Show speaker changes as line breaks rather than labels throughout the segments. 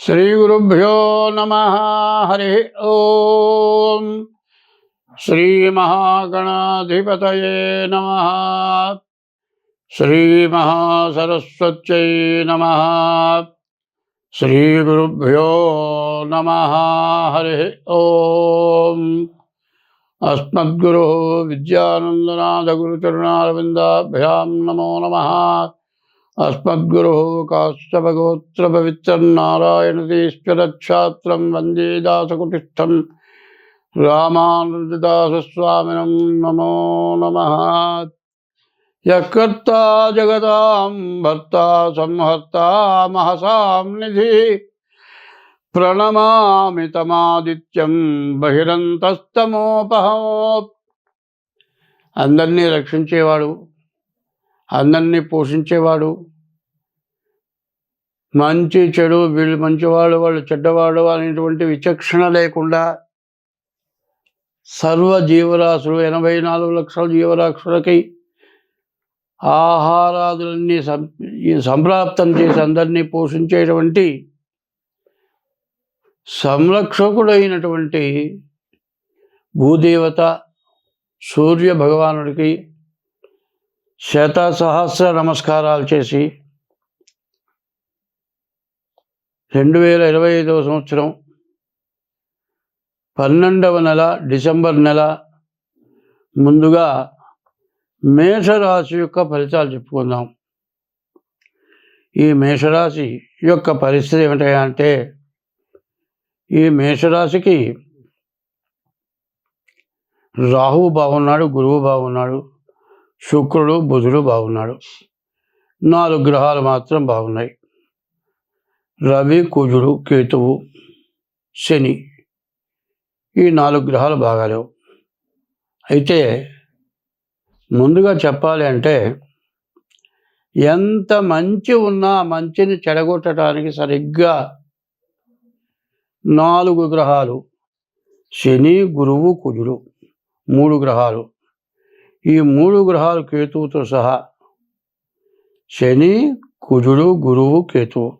శ్రీగురుభ్యో నమ. హరి ఓం. శ్రీమహాగణాధిపతయే నమ. శ్రీమహాసరస్వత్యై నమ. శ్రీగురుభ్యో నమ. హరి ఓం. అస్మద్గురు విద్యానందనాథగురుచరణారవిందాభ్యాం నమో నమః. अस्मद्गुरुः काश्यपगोत्रपवित्रनारायणतीश्वरच्छात्रं वन्दे दासकुटिष्ठं रामानन्ददासस्वामिनं नमो नमः यः कर्ता जगतां भर्ता संहर्ता महसां निधि ప్రణమామి తమాదిత్యం బహిరంతస్తమోపహో అందరినీ రక్షించేవాడు అందరినీ పోషించేవాడు. మంచి చెడు వీళ్ళు మంచివాడు వాళ్ళు చెడ్డవాడు అనేటువంటి విచక్షణ లేకుండా సర్వ జీవరాశులు ఎనభై నాలుగు లక్షల జీవరాశులకి ఆహారాదులన్నీ సం సంప్రాప్తం చేసి అందరినీ పోషించేటువంటి సంరక్షకుడైనటువంటి భూదేవత సూర్య భగవానుడికి శత సహస్ర నమస్కారాలు చేసి రెండు వేల ఇరవై ఐదవ సంవత్సరం పన్నెండవ నెల డిసెంబర్ నెల ముందుగా మేషరాశి యొక్క ఫలితాలు చెప్పుకుందాం. ఈ మేషరాశి యొక్క పరిస్థితి ఏమిటంటే ఈ మేషరాశికి రాహువు బాగున్నాడు గురువు బాగున్నాడు శుక్రుడు బుధుడు బాగున్నాడు. నాలుగు గ్రహాలు మాత్రం బాగున్నాయి. రవి కుజుడు కేతువు శని ఈ నాలుగు గ్రహాలు బాగాలేవు. అయితే ముందుగా చెప్పాలి అంటే ఎంత మంచి ఉన్నా మంచిని చెడగొట్టడానికి సరిగ్గా నాలుగు గ్రహాలు శని గురువు కుజుడు మూడు గ్రహాలు ఈ మూడు గ్రహాలు కేతువుతో సహా శని కుజుడు గురువు కేతువు.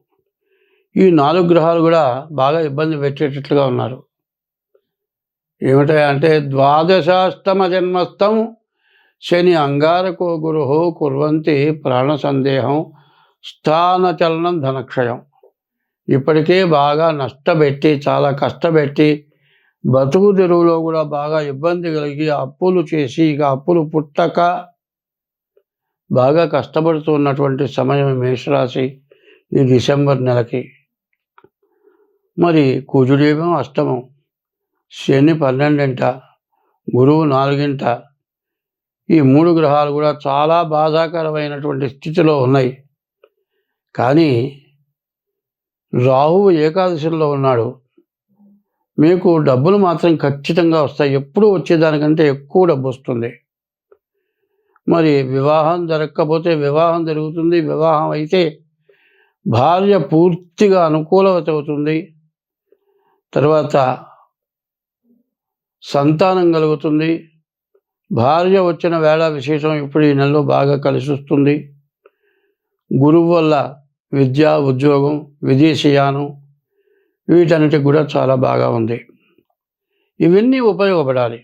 ఈ నాలుగు గ్రహాలు కూడా బాగా ఇబ్బంది పెట్టేటట్లుగా ఉన్నారు. ఏమిటంటే ద్వాదశాష్టమ జన్మస్థం శని అంగారకో గురు కుర్వంతి ప్రాణ సందేహం స్థానచలనం ధనక్షయం. ఇప్పటికే బాగా నష్టపెట్టి చాలా కష్టపెట్టి బతుకు తెరువులో కూడా బాగా ఇబ్బంది కలిగి అప్పులు చేసి ఇక అప్పులు పుట్టక బాగా కష్టపడుతున్నటువంటి సమయం మేషరాశి ఈ డిసెంబర్ నెలకి. మరి కుజుడేమో అష్టమం శని పన్నెండింట గురువు నాలుగింట. ఈ మూడు గ్రహాలు కూడా చాలా బాధాకరమైనటువంటి స్థితిలో ఉన్నాయి. కానీ రాహువు ఏకాదశిలో ఉన్నాడు. మీకు డబ్బులు మాత్రం ఖచ్చితంగా వస్తాయి. ఎప్పుడు వచ్చేదానికంటే ఎక్కువ డబ్బు వస్తుంది. మరి వివాహం జరగకపోతే వివాహం జరుగుతుంది. వివాహం అయితే భార్య పూర్తిగా అనుకూలవత అవుతుంది. తర్వాత సంతానం కలుగుతుంది. భార్య వచ్చిన వేళ విశేషం ఇప్పుడు ఈ నెలలో బాగా కలిసి వస్తుంది. గురువు వల్ల విద్య ఉద్యోగం విదేశీయానం వీటన్నిటికి కూడా చాలా బాగా ఉంది. ఇవన్నీ ఉపయోగపడాలి.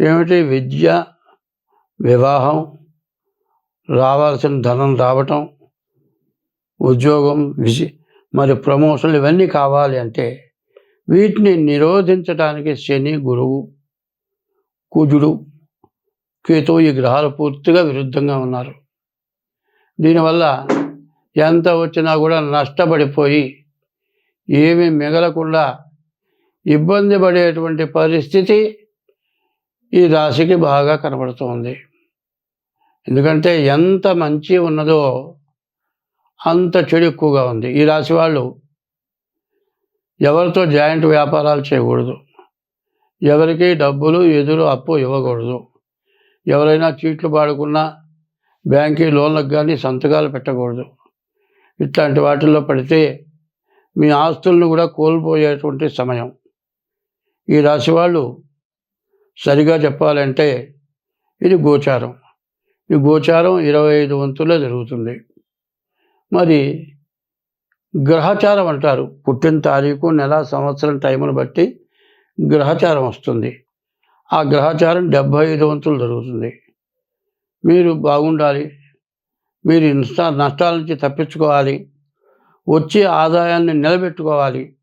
ఏమిటి? విద్య వివాహం రావాల్సిన ధనం రావటం ఉద్యోగం విజి మరి ప్రమోషన్లు ఇవన్నీ కావాలి అంటే వీటిని నిరోధించడానికి శని గురువు కుజుడు కేతు ఈ గ్రహాలు పూర్తిగా విరుద్ధంగా ఉన్నారు. దీనివల్ల ఎంత వచ్చినా కూడా నష్టపడిపోయి ఏమీ మిగలకుండా ఇబ్బంది పడేటువంటి పరిస్థితి ఈ రాశికి బాగా కనబడుతుంది. ఎందుకంటే ఎంత మంచి ఉన్నదో అంత చెడు ఎక్కువగా ఉంది. ఈ రాశి వాళ్ళు ఎవరితో జాయింట్ వ్యాపారాలు చేయకూడదు. ఎవరికి డబ్బులు ఎదురు అప్పు ఇవ్వకూడదు. ఎవరైనా చీట్లు పాడుకున్నా బ్యాంకీ లోన్లకు కానీ సంతకాలు పెట్టకూడదు. ఇట్లాంటి వాటిల్లో పడితే మీ ఆస్తులను కూడా కోల్పోయేటువంటి సమయం. ఈ రాశి వాళ్ళు సరిగా చెప్పాలంటే ఇది గోచారం. ఈ గోచారం ఇరవై ఐదు వంతుల్లో జరుగుతుంది. మరి గ్రహచారం అంటారు. పుట్టిన తారీఖు నెల సంవత్సరం టైంను బట్టి గ్రహచారం వస్తుంది. ఆ గ్రహచారం డెబ్భై ఐదు వంతులు జరుగుతుంది. మీరు బాగుండాలి. మీరు నష్ట నష్టాల నుంచి తప్పించుకోవాలి. వచ్చే ఆదాయాన్ని నిలబెట్టుకోవాలి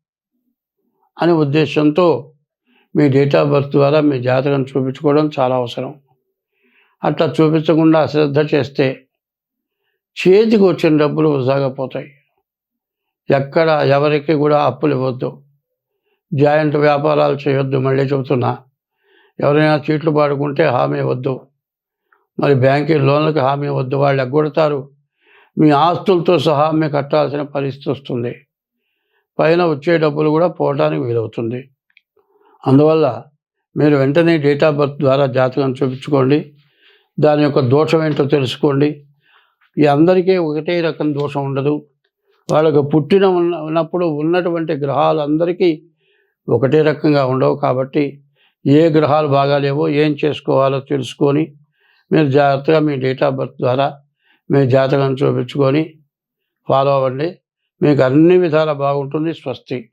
అనే ఉద్దేశంతో మీ డేట్ ఆఫ్ బర్త్ ద్వారా మీ జాతకం చూపించుకోవడం చాలా అవసరం. అట్లా చూపించకుండా అశ్రద్ధ చేస్తే చేతికి వచ్చిన డబ్బులు వృధాగా పోతాయి ఎక్కడ ఎవరికి కూడా అప్పులు ఇవ్వద్దు. జాయింట్ వ్యాపారాలు చేయొద్దు మళ్ళీ చెబుతున్నా. ఎవరైనా చీట్లు పాడుకుంటే హామీ ఇవ్వద్దు. మరి బ్యాంకు లోన్లకు హామీ ఇవ్వద్దు. వాళ్ళు ఎగ్గొడతారు. మీ ఆస్తులతో సహా మీకు కట్టాల్సిన పరిస్థితి వస్తుంది. పైన వచ్చే డబ్బులు కూడా పోవడానికి వీలవుతుంది. అందువల్ల మీరు వెంటనే డేట్ ఆఫ్ బర్త్ ద్వారా జాతకం చూపించుకోండి. దాని యొక్క దోషం ఏంటో తెలుసుకోండి. ఈ అందరికీ ఒకటే రకం దోషం ఉండదు. వాళ్ళకు పుట్టిన ఉన్న ఉన్నప్పుడు ఉన్నటువంటి గ్రహాలు అందరికీ ఒకటే రకంగా ఉండవు కాబట్టి ఏ గ్రహాలు బాగాలేవో ఏం చేసుకోవాలో తెలుసుకొని మీరు జాగ్రత్తగా మీ డేట్ ఆఫ్ బర్త్ ద్వారా మీ జాతకం చూపించుకొని ఫాలో అవ్వండి. మీకు అన్ని విధాలా బాగుంటుంది. స్వస్తి.